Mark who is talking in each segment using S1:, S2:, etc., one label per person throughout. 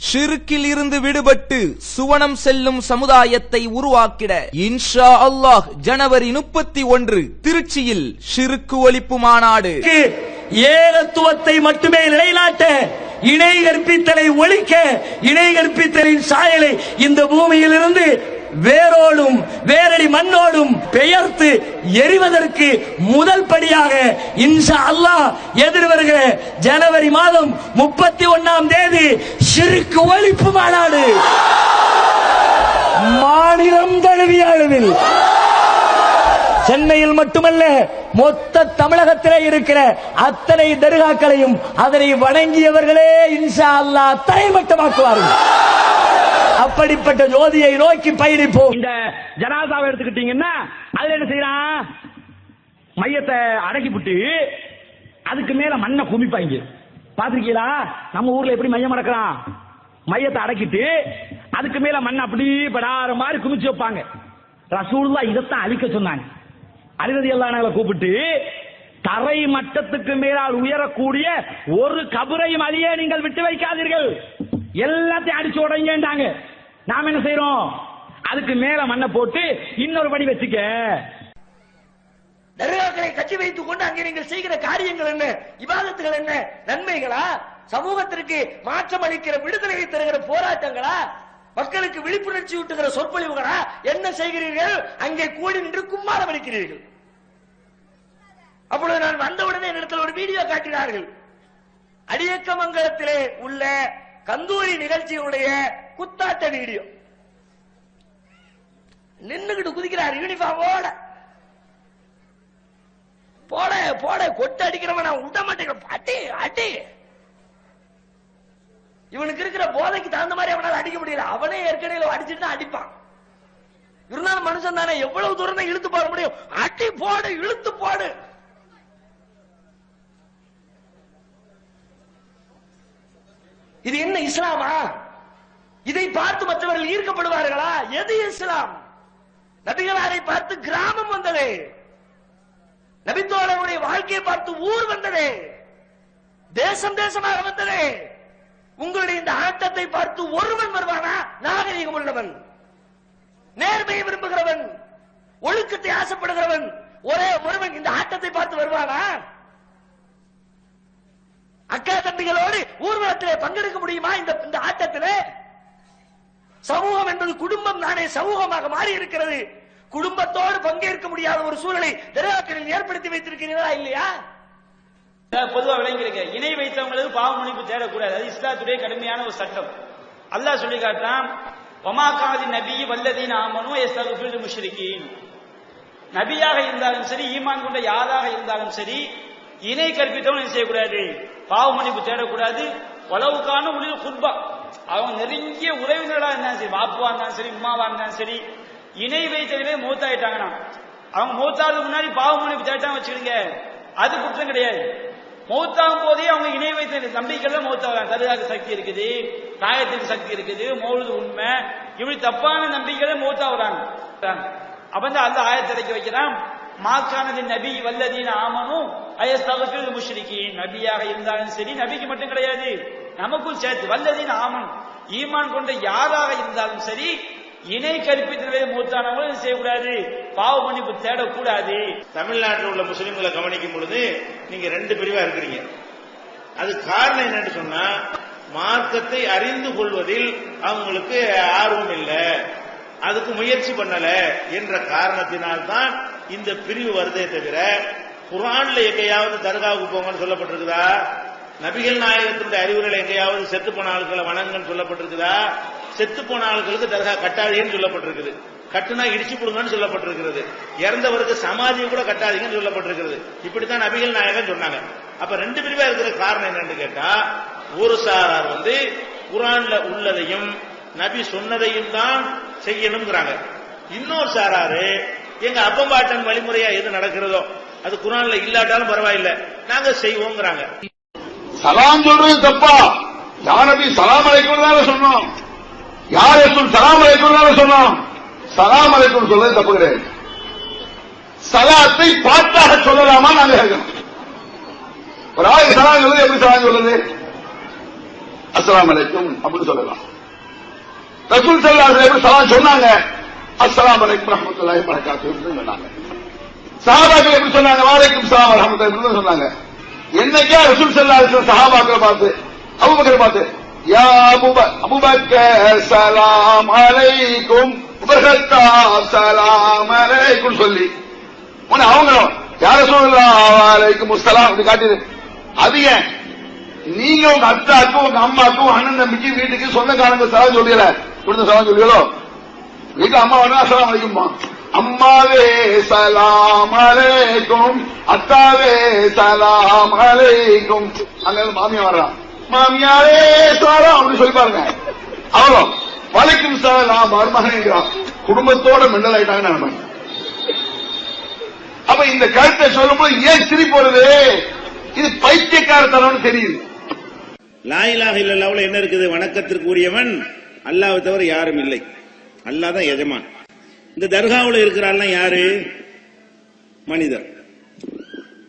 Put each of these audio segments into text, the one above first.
S1: ஷிருக்கில் இருந்து விடுபட்டு சுவனம் செல்லும் சமுதாயத்தை உருவாக்கிட இன்ஷா அல்லாஹ் ஜனவரி முப்பத்தி ஒன்று திருச்சியில் ஷிருக்கு ஒழிப்பு மாநாடு.
S2: ஏலத்துவத்தை மட்டுமே நிலைநாட்ட இணை கற்பித்தலை ஒழிக்க இணை கற்பித்தலின் சாயலை இந்த பூமியிலிருந்து வேரோடும் வேரடி மண்ணோடும் பெயர்த்து எரிவதற்கு முதல் படியாக இன்ஷா அல்லாஹ் எதிர்வருகிற ஜனவரி மாதம் முப்பத்தி ஒன்னாம் தேதி சிறுக்கு ஒழிப்பு மாநாடு. மாநிலம் தழுவிய அளவில். சென்னையில் மட்டுமல்ல மொத்த தமிழகத்திலே இருக்கிற அத்தனை தர்காக்களையும் அதனை வணங்கியவர்களே இன்ஷா அல்லாஹ் தரைமட்டமாக்குவார்கள் அப்படிப்பட்ட ஜோதியை நோக்கி பயணிப்போம்.
S3: இந்த ஜனாதாவை எடுத்துக்கிட்டீங்கன்னா அதுல என்ன செய்யறான் மையத்தை அடக்கி புட்டு அதுக்கு மேல மண்ணை குமிப்பாங்க. பாத்திருக்கீங்களா நம்ம ஊர்ல எப்படி மையம் அடக்கிறான் மையத்தை அடக்கிட்டு அதுக்கு மேல மண்ணை அப்படி படாற மாதிரி குமிச்சு வைப்பாங்க. ரசூல்லா இதைத்தான் அழிக்க சொன்னாங்க. அலிரதி அல்லாஹ்களை கூப்பிட்டு தரை மட்டத்துக்கு மேலால் உயரக்கூடிய ஒரு கபரையும் அழிய நீங்கள் விட்டு வைக்காதீர்கள். எல்லாத்தையும் அடிச்சு உடைங்கன்றாங்க நாம என்ன செய்யறோம் அதுக்கு மேல மண்ணை போட்டு இன்னொரு படி வச்சுக்க.
S4: தர்காக்களை கட்சி வைத்துக் கொண்டு அங்கே நீங்கள் செய்கிற காரியங்கள் என்ன? விவாதத்துகள் என்ன? நன்மைகளா? சமூகத்திற்கு மாற்றம் அளிக்கிற விடுதலையை தருகிற போராட்டங்களா? மக்களுக்கு விழிப்புணர்ச்சி ஊட்டுகிற சொற்பொழிவுகளா? என்ன செய்கிறீர்கள்? அங்கே கூடி நின்று கும்மாரம் அளிக்கிறீர்கள் அப்பொழுது நான் வந்தவுடனே என்னிடத்தில் ஒரு வீடியோ காட்டினார்கள். அடியக்கமங்கலத்திலே உள்ள கந்தூரி நிகழ்ச்சியினுடைய குத்தாட்ட வீடியோ. நின்னுகிட்டு குதிக்கிறார் யூனிஃபார்மோட போட போட கொட்டு அடிக்கிறவன் நான் விட மாட்டேங்கிறேன். அடி அடி. இவனுக்கு இருக்கிற போதைக்கு தகுந்த மாதிரி அவனால அடிக்க முடியல. அவனே ஏற்கனவே அடிச்சுட்டு தான் அடிப்பான். இருந்தாலும் மனுஷன் தானே எவ்வளவு தூரம் இழுத்து போட முடியும்? அடி போடு இழுத்து போடு. இது என்ன இஸ்லாமா? இதை பார்த்து மற்றவர்கள் ஈர்க்கப்படுவார்களா? எது இஸ்லாம்? நபிகளாரை பார்த்து கிராமம் வந்ததே. நபித்தோழருடைய வாழ்க்கையை பார்த்து ஊர் வந்ததே. தேசம் தேசமாக வந்ததே. உங்களுடைய இந்த ஆட்டத்தை பார்த்து ஒருவன் வருவானா? நாகரிகம் உள்ளவன். நேர்மையை விரும்புகிறவன். ஒழுக்கத்தை ஆசைப்படுகிறவன். ஒரே ஒருவன் இந்த ஆட்டத்தை பார்த்து வருவானா? ஊர்வலத்திலே பங்கெடுக்க முடியுமா? இந்த இந்த ஆட்டத்திலே? சமூகம் என்பது குடும்பம் தானே சமூகமாக மாறி இருக்கிறது குடும்பத்தோடு பங்கேற்க முடியாத ஒரு சூழலை திரையாக்களில் ஏற்படுத்தி வைத்திருக்கிறீர்களா இல்லையா?
S5: பொதுவா விளங்கிருக்க இணை வைத்தவங்களுக்கு பாவ மன்னிப்பு தேடக்கூடாது. அது இஸ்லாத்துடைய கடுமையான ஒரு சட்டம். அல்லாஹ் சொல்லி காட்டான் ஒமாக்காதி நபி வல்லதீன் ஆமனு எஸ்தகுஃபில் முஷ்ரிகீன். நபியாக இருந்தாலும் சரி ஈமான் கொண்ட யாராக இருந்தாலும் சரி இணை கற்பித்தவன் செய்யக்கூடாது? பாவ மன்னிப்பு தேடக்கூடாது. உளவுக்கான உளிர் குர்பா. அவங்க நெருங்கிய உறவினர்களா இருந்தாலும் சரி பாப்புவா இருந்தாலும் சரி உமாவா இருந்தாலும் சரி இணை வைத்தவர்களே மூத்தாயிட்டாங்கன்னா அவங்க மூத்தாதுக்கு முன்னாடி பாவ மன்னிப்பு தேட்டாங்க வச்சுக்கிடுங்க அது குற்றம் கிடையாது. மௌத்தாகும் போதே அவங்க இணை வைத்த நம்பிக்கையில மௌத்தாகிறாங்க தருகாக்கு சக்தி இருக்குது காயத்துக்கு சக்தி இருக்குது மௌழுது உண்மை. இப்படி தப்பான நம்பிக்கையில மௌத்தாகிறாங்க அப்ப அந்த ஆயத்தை வைக்கிறான். மாக்கானது நபி வல்லதீன் ஆமனும் அயஸ்தகத்தில் முஷ்ரிகி நபியாக இருந்தாலும் சரி நபிக்கு மட்டும் கிடையாது. நமக்கும் சேர்த்து வல்லதீன் ஆமன் ஈமான் கொண்ட யாராக இருந்தாலும் சரி இணை கற்பித்தவே மூத்தானவங்களும் செய்யக்கூடாது? பாவ மன்னிப்பு தேடக்கூடாது.
S6: தமிழ்நாட்டில் உள்ள முஸ்லிம்களை கவனிக்கும் பொழுது நீங்க ரெண்டு பிரிவா இருக்கிறீங்க. அது காரணம் என்னன்னு சொன்னா மார்க்கத்தை அறிந்து கொள்வதில் அவங்களுக்கு ஆர்வம் இல்லை. அதுக்கு முயற்சி பண்ணல என்ற காரணத்தினால்தான் இந்த பிரிவு வருதே தவிர குரான்ல எங்கேயாவது தர்காவுக்கு போங்கன்னு சொல்லப்பட்டிருக்குதா? நபிகள் நாயகத்தினுடைய அறிவுரையில் எங்கேயாவது செத்து போன ஆட்களை வணங்கன்னு சொல்லப்பட்டிருக்குதா? செத்து போன ஆட்களுக்கு தர்கா கட்டாதீங்கன்னு சொல்லப்பட்டிருக்குது. கட்டுனா இடிச்சு கொடுங்கன்னு சொல்லப்பட்டிருக்கிறது. இறந்தவருக்கு சமாதியை கூட கட்டாதீங்கன்னு சொல்லப்பட்டிருக்கிறது. இப்படித்தான் நபிகள் நாயகம் சொன்னாங்க. அப்ப ரெண்டு பிரிவா இருக்கிற காரணம் என்னன்னு கேட்டா ஒரு சாரார் வந்து குரான்ல உள்ளதையும் நபி சொன்னதையும் தான் செய்யணுங்கிறாங்க இன்னொரு சாராரு எங்க அப்பம்பாட்டன் வழிமுறையா எது நடக்கிறதோ அது குரான்ல இல்லாட்டாலும் பரவாயில்லை. நாங்க செய்வோங்கிறாங்க.
S7: சலாம் சொல்றது தப்பா. யானபி சலாம் அலைக்கும் தானே சொன்னோம். யார் சொல் சலாம் அலைக்கும் தானே சொன்னோம். சலாம் அழைக்கும் சொல்றது தப்பு கிடையாது. சலாத்தை பாட்டாக சொல்லலாமா நாங்க கேட்கிறோம். ஒரு ஆள் சலாம் சொல்லுது எப்படி சலாம் சொல்லுது அஸ்லாம் அலைக்கும் அப்படின்னு சொல்லலாம். ரசூல் ஸல்லல்லாஹு எப்படி சலாம் சொன்னாங்க? அஸ்லாம் வலைக்கும் ரஹமத்துல்லாஹி வரகாத்துன்னு சொன்னாங்க. சஹாபாக்கள் எப்படி சொன்னாங்க? வாழைக்கும் சலாம் ரஹமத்துல்லாஹி சொன்னாங்க. என்னைக்கா ரசூல் சல்லா அலைஹி சஹாபாக்களை பார்த்து அபுபக்கரை பார்த்து யா அபூப அபூபக்கர் சலாம் அலைக்கும் உபர்கத்தா சலாம் அலைக்கும் சொல்லி. உன்னை அவங்களும் யார சொல்லலாம் முஸ்தலாம் அப்படி காட்டுது அது ஏன்? நீங்க உங்க அத்தாக்கும் உங்க அம்மாக்கும் அண்ணன் தம்பிக்கு வீட்டுக்கு சொந்தக்காரங்க சலாம் சொல்லியல. கொடுத்த சலாம் சொல்லியலோ? வீட்டுல அம்மா வேணா சலாம் அலைக்குமா அம்மாவே சலாம் அலைக்கும் அத்தாவே சலாம் அலைக்கும். அங்க மாமியா வர்றான் மாமியாரே சாரா அப்படின்னு சொல்லி பாருங்க. அவ்வளோ. வலைக்கும் சலாம் மருமகன் குடும்பத்தோட மெண்டல் ஆயிட்டாங்கன்னு நினைப்பாங்க அப்ப இந்த கருத்தை சொல்லும்போது ஏன் சிரிப்பு வருது இது பைத்தியக்காரத்தனம்னு தெரியுது.
S6: லாயிலாக இல்லல்லாவுல என்ன இருக்குது? வணக்கத்திற்கு உரியவன் தவிர யாரும் இல்லை. அல்லாஹ் தான் எஜமான். இந்த தர்காவுல இருக்கிறாள்லாம் யாரு? மனிதர்.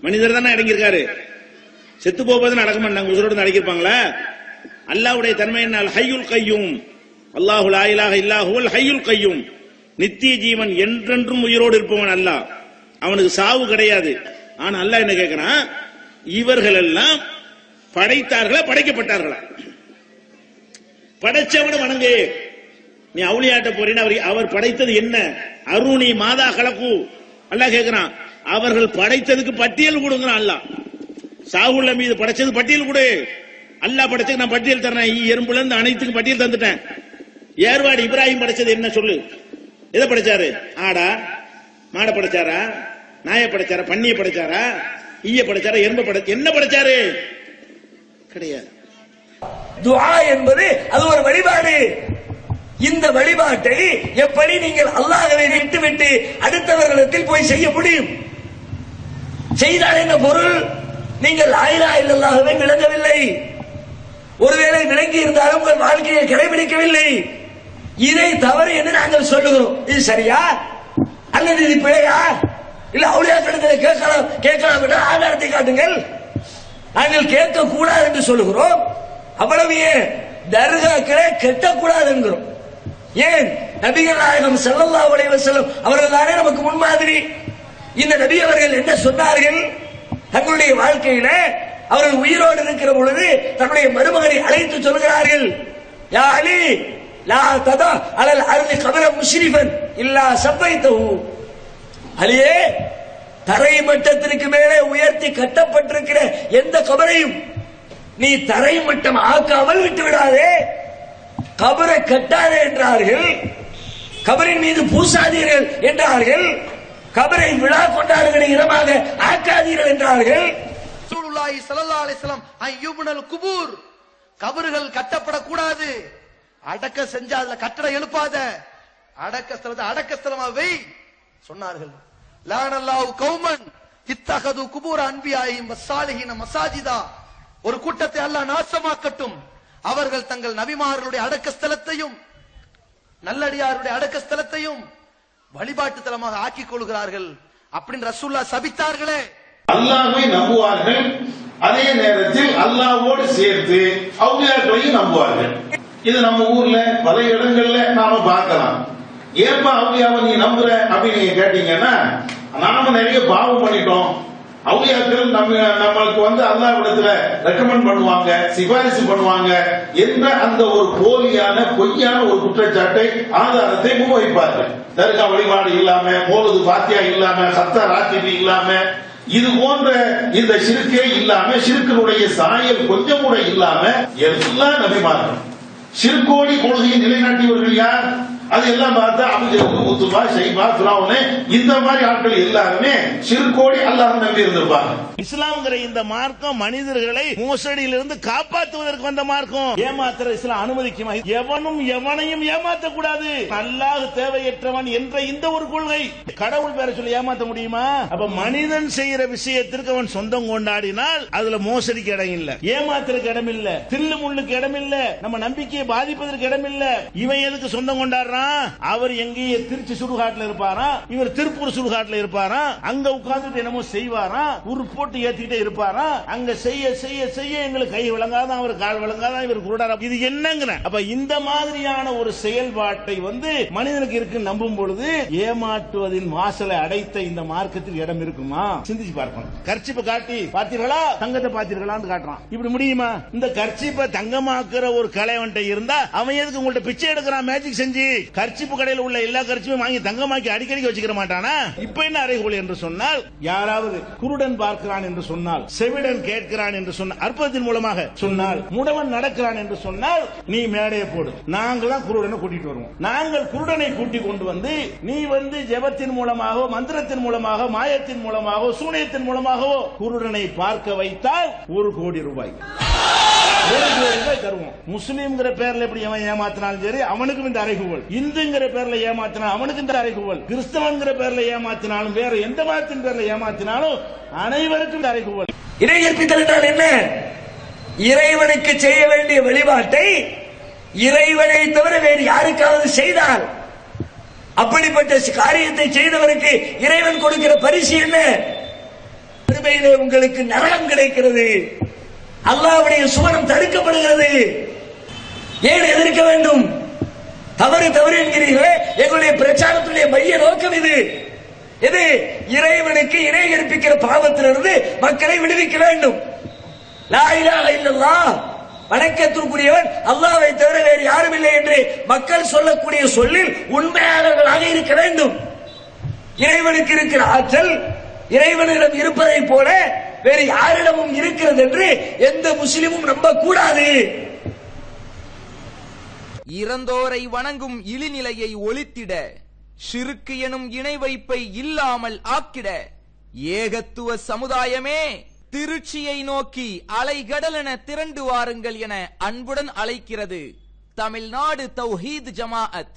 S6: மனிதர் தானே அடங்கியிருக்காரு. செத்து போவது நடக்க மாட்டாங்க உசுரோடு அடங்கியிருப்பாங்களா அல்லாஹ்வுடைய தன்மை என்ன ஹையுல் கையும். அல்லாஹு லா இல்லாஹுல் இல்லாஹுவல் கையும். நித்திய ஜீவன் என்றென்றும் உயிரோடு இருப்பவன் அல்லாஹ். அவனுக்கு சாவு கிடையாது. ஆனா அல்லாஹ் என்ன கேட்கிறான் இவர்கள் எல்லாம் படைத்தார்களா? படைக்கப்பட்டார்களா? படைச்சவன வணங்கு. நீ அவுளியாட்ட போறீன்னு அவர் அவர் படைத்தது என்ன? அருணி மாதா கலக்கு அல்லா கேக்குறான். அவர்கள் படைத்ததுக்கு பட்டியல் கொடுங்கிறான் அல்லாஹ். சாகுல்ல மீது படைச்சது பட்டியல் கொடு. அல்லாஹ் படைச்சது நான் பட்டியல் தரேன். எறும்புல இருந்து அனைத்துக்கும் பட்டியல் தந்துட்டேன். ஏர்வாடி இப்ராஹிம் படைச்சது என்ன சொல்லு? எதை படைச்சாரு? ஆடா மாடை படைச்சாரா? நாயை படைச்சாரா? பன்னியை படைச்சாரா? ஈய படைச்சாரா? எறும்பு படை என்ன படைச்சாரு? கிடையாது.
S2: துஆ என்பது அது ஒரு வழிபாடு. இந்த வழிபாட்டை எப்படி நீங்கள் அல்லாஹவை விட்டுவிட்டு அடுத்தவர்களிடத்தில் போய் செய்ய முடியும்? செய்தால் என்ன பொருள்? நீங்கள் ஆயிரா இல்லல்லாகவே விளங்கவில்லை. ஒருவேளை விளங்கி இருந்தாலும் உங்கள் வாழ்க்கையை கடைபிடிக்கவில்லை. இதை தவறு என்று நாங்கள் சொல்லுகிறோம். இது சரியா? அல்லது இது பிழையா? இல்ல அவுளியாக்களிடத்தில் கேட்கலாம் கேட்கலாம் என்றால் ஆதாரத்தை காட்டுங்கள். நாங்கள் கேட்க கூடாது என்று சொல்லுகிறோம். அவ்வளவு ஏன்? தர்காக்களை கெட்டக்கூடாது என்கிறோம் ஏன் நபிகள் நாயகம் செல்லல்லா உடைய செல்லும் அவர்கள் தானே நமக்கு முன்மாதிரி? இந்த நபி அவர்கள் என்ன சொன்னார்கள்? தங்களுடைய வாழ்க்கையில அவர்கள் உயிரோடு இருக்கிற பொழுது தன்னுடைய மருமகனை அழைத்து சொல்கிறார்கள். யா அலி லா ததா அலல் அருளி கபர முஷ்ரிஃபன் இல்லா சப்பைத்தஹு அலியே தரை மட்டத்திற்கு மேலே உயர்த்தி கட்டப்பட்டிருக்கிற எந்த கபரையும் நீ தரை மட்டம் ஆக்காமல் விட்டு விடாதே கபரை கட்டாதே என்றார்கள். கபரின் மீது பூசாதீர்கள் என்றார்கள். கபரை விழா கொண்டாடுகிற இடமாக ஆக்காதீர்கள் என்றார்கள்.
S8: ரசூலுல்லாஹி ஸல்லல்லாஹு அலைஹி குபூர். கபறுகள் கட்டப்படக்கூடாது. அடக்க செஞ்சா அதுல கட்டட எழுப்பாத. அடக்க ஸ்தலத்தை அடக்க ஸ்தலமா வை சொன்னார்கள். லானல்லாஹு கௌமன் இத்தகது குபூர் அன்பியாயும் வசாலிஹின மசாஜிதா. ஒரு கூட்டத்தை அல்லாஹ் நாசமாக்கட்டும். அவர்கள் தங்கள் நபிமார்களுடைய அடக்க ஸ்தலத்தையும் நல்லடியாருடைய அடக்க ஸ்தலத்தையும் வழிபாட்டு தலமாக ஆக்கிக் கொள்கிறார்கள். அப்படின்னு ரசூல்லா சபித்தார்களே.
S9: அல்லாஹை நம்புவார்கள். அதே நேரத்தில் அல்லாவோடு சேர்த்து அவுளியாக்களையும் நம்புவார்கள். இது நம்ம ஊர்ல பல இடங்கள்ல நாம பார்க்கலாம். ஏப்பா அவுளியாவை நீ நம்புற அப்படின்னு நீங்க கேட்டீங்கன்னா நாம நிறைய பாவம் பண்ணிட்டோம். அவுளியாக்கள் நம்ம நம்மளுக்கு வந்து அல்லாவிடத்துல ரெக்கமெண்ட் பண்ணுவாங்க சிபாரிசு பண்ணுவாங்க. என்ற அந்த ஒரு போலியான பொய்யான ஒரு குற்றச்சாட்டை ஆதாரத்தை முன்வைப்பார்கள் தர்கா வழிபாடு இல்லாம மோலது பாத்தியா இல்லாம சத்த ராத்திரி இல்லாம இது போன்ற இந்த சிறுக்கே இல்லாம சிறுக்கனுடைய சாயல் கொஞ்சம் கூட இல்லாம எல்லா நபிமார்கள் சிறுக்கோடி கொள்கையை நிலைநாட்டியவர்கள் யார்? அது எல்லாம் பார்த்தா அபுஜெரு உத்துபா ஷைபா பிராவுனே இந்த மாதிரி ஆட்கள் எல்லாருமே சிறுகோடி அல்லாஹ் நம்பி இருந்திருப்பாங்க.
S6: இஸ்லாம்ங்கிற இந்த மார்க்கம் மனிதர்களை மோசடியிலிருந்து காப்பாற்றுவதற்கு வந்த மார்க்கம். ஏமாத்துற இஸ்லாம் அனுமதிக்குமா? எவனும் எவனையும் ஏமாத்த கூடாது அல்லாஹ் தேவையற்றவன் என்ற இந்த ஒரு கொள்கை. கடவுள் பேரை சொல்லி ஏமாத்த முடியுமா? அப்ப மனிதன் செய்யற விஷயத்திற்கு அவன் சொந்தம் கொண்டாடினால் அதுல மோசடிக்கு இடம் இல்ல. ஏமாத்துறதுக்கு இடம் இல்ல தில்லு முள்ளுக்கு இடம் இல்ல நம்ம நம்பிக்கையை பாதிப்பதற்கு இடம் இல்ல இவன் எதுக்கு சொந்தம் கொண்டாடுறான்? மாறுறான் அவர் எங்கேயே திருச்சி சுடுகாட்டுல இருப்பாரா? இவர் திருப்பூர் சுடுகாட்டுல இருப்பாரா? அங்க உட்கார்ந்துட்டு என்னமோ செய்வாரா? ஒரு போட்டு ஏத்திக்கிட்டே இருப்பாரா? அங்க செய்ய செய்ய செய்ய எங்களுக்கு கை விளங்காதான் அவர் கால் விளங்காதான் இவர் குருடாரா. இது என்னங்கிற? அப்ப இந்த மாதிரியான ஒரு செயல்பாட்டை வந்து மனிதனுக்கு இருக்கு நம்பும் பொழுது ஏமாற்றுவதின் வாசலை அடைத்த இந்த மார்க்கத்தில் இடம் இருக்குமா? சிந்திச்சு பார்க்கணும். கர்ச்சிப்பை காட்டி பார்த்தீர்களா? தங்கத்தை பார்த்தீர்களான்னு காட்டுறான். இப்படி முடியுமா? இந்த கர்ச்சிப்பை தங்கமாக்குற ஒரு கலைவன்ட்ட இருந்தா அவன் எதுக்கு உங்கள்ட்ட பிச்சை எடுக்கிறான் மேஜிக் செஞ்சு? கர்ச்சிப்பு கடையில் உள்ள எல்லா கர்ச்சியும் வாங்கி தங்கமாக்கி அடிக்கடி வச்சுக்கிற மாட்டானா? இப்ப என்ன அறைகோல் என்று சொன்னால் யாராவது குருடன் பார்க்கிறான் என்று சொன்னால் செவிடன் கேட்கிறான் என்று சொன்ன அற்புதத்தின் மூலமாக சொன்னால் முடவன் நடக்கிறான் என்று சொன்னால் நீ மேடையை போடு. நாங்கள் தான் குருடனை கூட்டிட்டு வருவோம். நாங்கள் குருடனை கூட்டி கொண்டு வந்து நீ வந்து ஜெபத்தின் மூலமாக மந்திரத்தின் மூலமாக மாயத்தின் மூலமாக சூனியத்தின் மூலமாகவோ குருடனை பார்க்க வைத்தால் ஒரு கோடி ரூபாய் ஒரு கோடி ரூபாய். தருவோம். முஸ்லீம்ங்கிற பேர்ல எப்படி எவன் ஏமாத்தினாலும் சரி அவனுக்கும் இந்த அறைகூவல். இந்துங்கிற பேர்ல ஏமாத்தினா அவனுக்கு இந்த அறைகூவல். கிறிஸ்தவன்கிற பேர்ல ஏமாத்தினாலும் வேற எந்த மதத்தின் பேர்ல ஏமாத்தினாலும் அனைவருக்கும் இந்த அறைகூவல்.
S2: இணை ஏற்பித்தல் என்றால் என்ன? இறைவனுக்கு செய்ய வேண்டிய வழிபாட்டை இறைவனை தவிர வேறு யாருக்காவது செய்தால்? அப்படிப்பட்ட காரியத்தை செய்தவருக்கு இறைவன் கொடுக்கிற பரிசு என்ன? பெருமையிலே உங்களுக்கு நரகம் கிடைக்கிறது. அல்லாவுடைய சுவரம் தடுக்கப்படுகிறது. ஏன் எதிர்க்க வேண்டும்? தவறு தவறு என்கிறீர்களே. எங்களுடைய பிரச்சாரத்துடைய மைய நோக்கம் இது. இது இறைவனுக்கு இணை கற்பிக்கிற பாவத்திலிருந்து மக்களை விடுவிக்க வேண்டும். வணக்கத்திற்குரியவன் அல்லாவை தவிர வேறு யாரும் இல்லை என்று மக்கள் சொல்லக்கூடிய சொல்லில் உண்மையாளர்களாக இருக்க வேண்டும். இறைவனுக்கு இருக்கிற ஆற்றல் இறைவனிடம் இருப்பதை போல வேறு யாரிடமும் இருக்கிறது என்று எந்த முஸ்லிமும் நம்ப கூடாது
S1: இறந்தோரை வணங்கும் இழிநிலையை ஒழித்திட ஷிருக்கு எனும் இணை வைப்பை இல்லாமல் ஆக்கிட ஏகத்துவ சமுதாயமே திருச்சியை நோக்கி அலைகடலென திரண்டு வாருங்கள் என அன்புடன் அழைக்கிறது தமிழ்நாடு தௌஹீத் ஜமாஅத்.